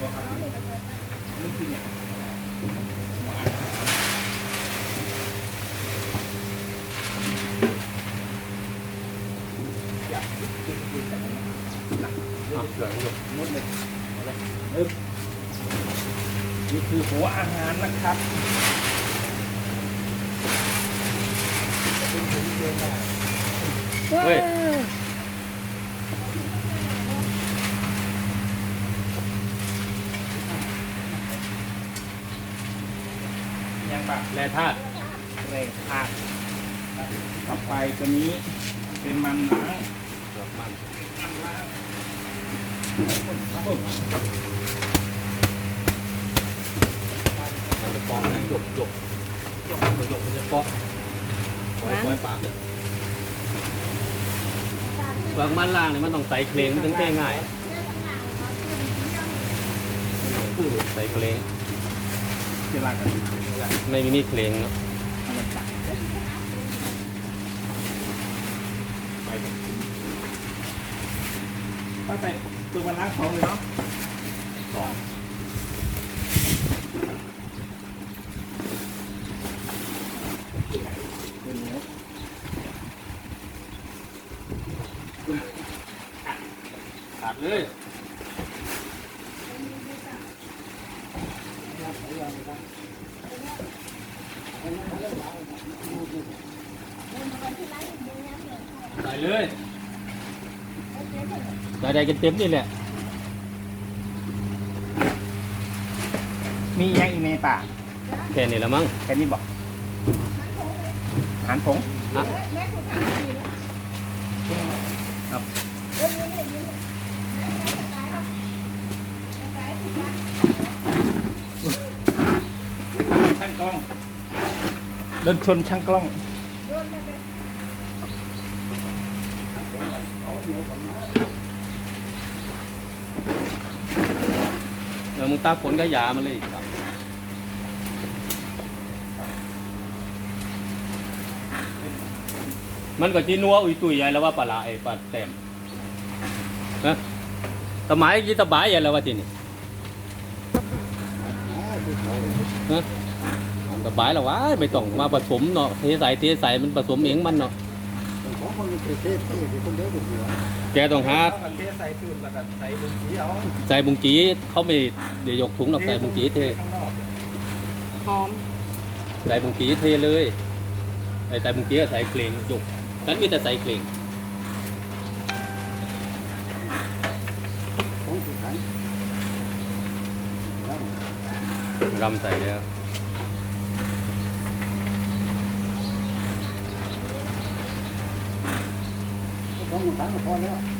นี่คือเนี่ยอยากกินกินแต่มันหนักเรื่องเรื่องมุดเลยเอาเลยเออนี่คือหัวอาหารนะครับเฮ้ย ยังปะแร่ธาตุแรงธาตุต่อไปตัวนี้เป็นมันล้างเปลือกมันมันล้างจะเปอกนะหยกหยกหยกหยกมันจะเปอกปล่อยปล่อยปากเลยเปลือกมันล่างเนี่ยมันต้องใส่เคลงมันถึงเต้ง่ายใส่เคลง เวลากันไม่มีมีเคลงเนาะมันตักไปกันก็ใส่ตัวมันล้างของเลยเนาะสองตัดเลย ใส่เลยใส่ได้กันเต็มนี่แหละ มีแยงอีเมป่าแค่นี้ละมั้งแค่นี้บอกอาหารผงอะครับช่างก ล้องเดินชนช่างกล้องเออมึงตาฝนก็ยามาเลยครับมันก็จีนัวอุ้ยตุยใหญ่แล้วว่าปลาไอ้ปลาแต้มนะสมัยยี่ตะบายใหญ่แล้วว่าทีนี่นะ บายแล้ววะไม่ต้องมาผสมเนาะเทใส่เทใส่มันผสมเองมันเนาะของคนเทศเทศที่คนเดียวอยู่แกต้องหาต้องเทใส่คืนแล้วก็ใส่บนสีเอาใส่บุงจีเขาไม่เดี๋ยวยกถุงหรอกใส่บุงจีเทข้างนอกหอมใส่บุงจีเทเลยไอ้ใส่บุงจีก็ใส่เกลงยกฉันมีแต่ใส่เกลงของสุดท้ายรำใส่แล้ว ของสุด